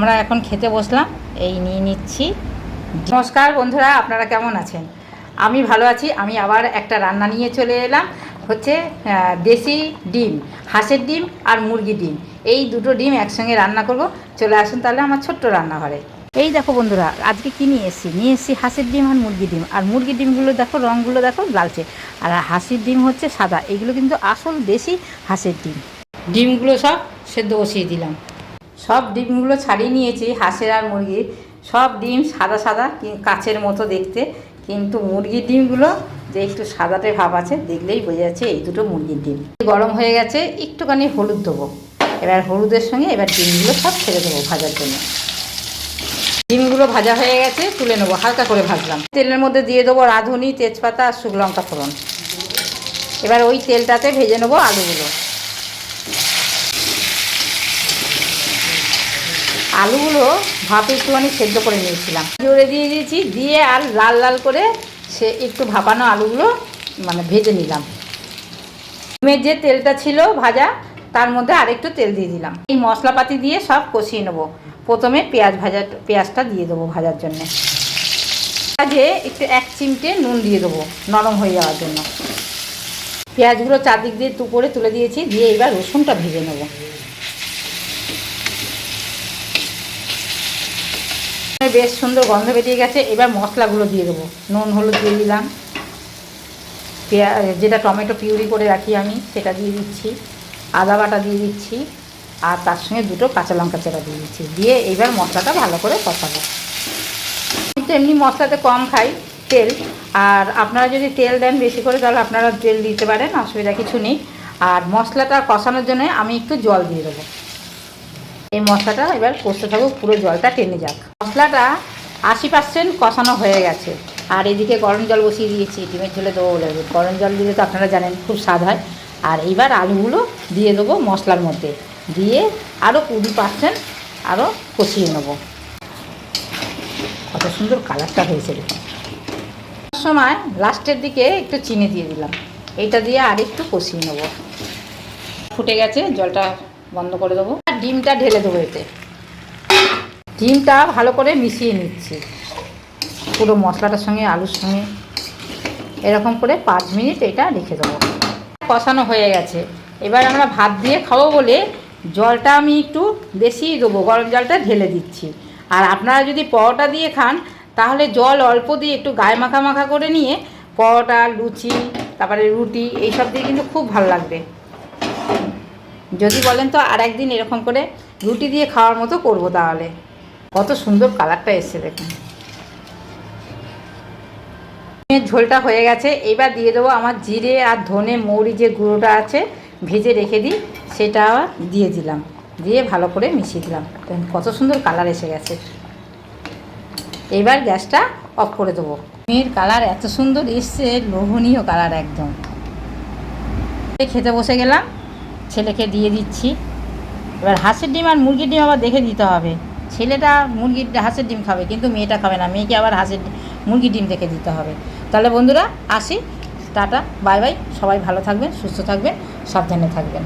আমরা এখন খেতে বসলাম, এই নিয়ে নিচ্ছি। নমস্কার বন্ধুরা, আপনারা কেমন আছেন? আমি ভালো আছি, আমি আবার একটা রান্না নিয়ে চলে এলাম, হচ্ছে দেশি ডিম, হাঁসের ডিম আর মুরগি ডিম। এই দুটো ডিম একসঙ্গে রান্না করব। চলে আসুন তাহলে আমার ছোট্ট রান্নাঘরে। এই দেখো বন্ধুরা, আজকে কি নিয়ে এসেছি? নিয়ে এসেছি হাঁসের ডিম আর মুরগি ডিম। আর মুরগির ডিমগুলো দেখো, রঙগুলো দেখো, লালচে। আর হাঁসির ডিম হচ্ছে সাদা। এগুলো কিন্তু আসল দেশি হাঁসের ডিম। ডিমগুলো সব সেদ্ধ বসিয়ে দিলাম। সব ডিমগুলো ছাড়িয়ে নিয়েছি, হাঁসের আর মুরগির। সব ডিম সাদা সাদা কাচের মতো দেখতে। কিন্তু মুরগির ডিমগুলো যে একটু সাদাতে ভাব আছে, দেখলেই বোঝা যাচ্ছে এই দুটো মুরগির ডিম। গরম হয়ে গেছে, একটুখানি হলুদ দেবো। এবার হলুদের সঙ্গে এবার ডিমগুলো সব ছেড়ে দেবো ভাজার জন্য। ডিমগুলো ভাজা হয়ে গেছে, তুলে নেব, হালকা করে ভাজলাম। তেলের মধ্যে দিয়ে দেবো রাঁধুনি, তেজপাতা আর শুকনো লঙ্কা ফোড়ন। এবার ওই তেলটাতে ভেজে নেব আলুগুলো। আলুগুলো ভাপে একটুখানি সেদ্ধ করে নিয়েছিলাম। জোরে দিয়ে দিয়েছি, দিয়ে আর লাল লাল করে সে একটু ভাপানো আলুগুলো মানে ভেজে নিলাম। ডিমের যে তেলটা ছিল ভাজা, তার মধ্যে আরেকটু তেল দিয়ে দিলাম। এই মশলাপাতি দিয়ে সব কষিয়ে নেব। প্রথমে পেঁয়াজ ভাজা, পেঁয়াজটা দিয়ে দেবো ভাজার জন্যে। পেঁয়াজে একটু এক চিমটে নুন দিয়ে দেবো নরম হয়ে যাওয়ার জন্য। পেঁয়াজগুলো চারদিক দিয়ে তু করে তুলে দিয়েছি, দিয়ে এবার রসুনটা ভেজে নেব। বেশ সুন্দর গন্ধ বেরিয়ে গেছে। এবার মশলাগুলো দিয়ে দেবো। নুন, হলুদ দিয়ে দিলাম। পেঁয়া যেটা টমেটো পিউরি করে রাখি আমি, সেটা দিয়ে দিচ্ছি। আদা বাটা দিয়ে দিচ্ছি। আর তার সঙ্গে দুটো কাঁচা লঙ্কা চেরা দিয়ে দিচ্ছি। দিয়ে এইবার মশলাটা ভালো করে কষাবো। আমি তো এমনি মশলাতে কম খাই, তেল। আর আপনারা যদি তেল দেন বেশি করে, তাহলে আপনারা তেল দিতে পারেন, অসুবিধা কিছু নেই। আর মশলাটা কষানোর জন্য আমি একটু জল দিয়ে দেবো। এই মশলাটা এবার কষতে থাকুক পুরো জলটা টেনে যাক। মশলাটা আশি পার্সেন্ট কষানো হয়ে গেছে। আর এদিকে গরম জল বসিয়ে দিয়েছি, ডিমের ঝোলে দেবো বলে। গরম জল দিলে তো আপনারা জানেন খুব স্বাদ হয়। আর এইবার আলুগুলো দিয়ে দেবো মশলার মধ্যে। দিয়ে আরও কুড়ি পার্সেন্ট আরও কষিয়ে নেব। কত সুন্দর কালারটা হয়েছে দেখুন। সময় লাস্টের দিকে একটু চিনি দিয়ে দিলাম। এইটা দিয়ে আর একটু কষিয়ে নেব। ফুটে গেছে, জলটা বন্ধ করে দেবো। আর ডিমটা ঢেলে দেবো এতে। ডিমটা ভালো করে মিশিয়ে নিচ্ছি। পুরো মশলাটার সঙ্গে, আলুর সঙ্গে। এরকম করে পাঁচ মিনিট এটা রেখে দেবো। কষানো হয়ে গেছে। এবার আমরা ভাত দিয়ে খাব বলে জলটা আমি একটু বেশি দেবো, গরম জলটা ঢেলে দিচ্ছি। আর আপনারা যদি পরোটা দিয়ে খান, তাহলে জল অল্প দিয়ে একটু গায়ে মাখা মাখা করে নিয়ে পরোটা, লুচি, তারপরে রুটি, এইসব দিয়ে কিন্তু খুব ভালো লাগবে। যদি বলেন তো আর একদিন এরকম করে রুটি দিয়ে খাওয়ার মতো করব তাহলে। কত সুন্দর কালারটা এসছে দেখুন। ঝোলটা হয়ে গেছে, এবার দিয়ে দেবো আমার জিরে আর ধনে মৌরি যে গুঁড়োটা আছে, ভেজে রেখে দিই, সেটা দিয়ে দিলাম। দিয়ে ভালো করে মিশিয়ে দিলাম। কত সুন্দর কালার এসে গেছে। এবার গ্যাসটা অফ করে দেবো। ডিমের কালার এত সুন্দর এসছে, লোভনীয় কালার একদম। খেতে বসে গেলাম। ছেলেকে দিয়ে দিচ্ছি। এবার হাঁসের ডিম আর মুরগির ডিম আবার দেখে দিতে হবে। ছেলেটা মুরগির হাঁসের ডিম খাবে, কিন্তু মেয়েটা খাবে না। মেয়েকে আবার হাঁসের মুরগির ডিম দেখে দিতে হবে। তাহলে বন্ধুরা, আসি। টাটা, বাই বাই। সবাই ভালো থাকবেন, সুস্থ থাকবেন, সাবধানে থাকবেন।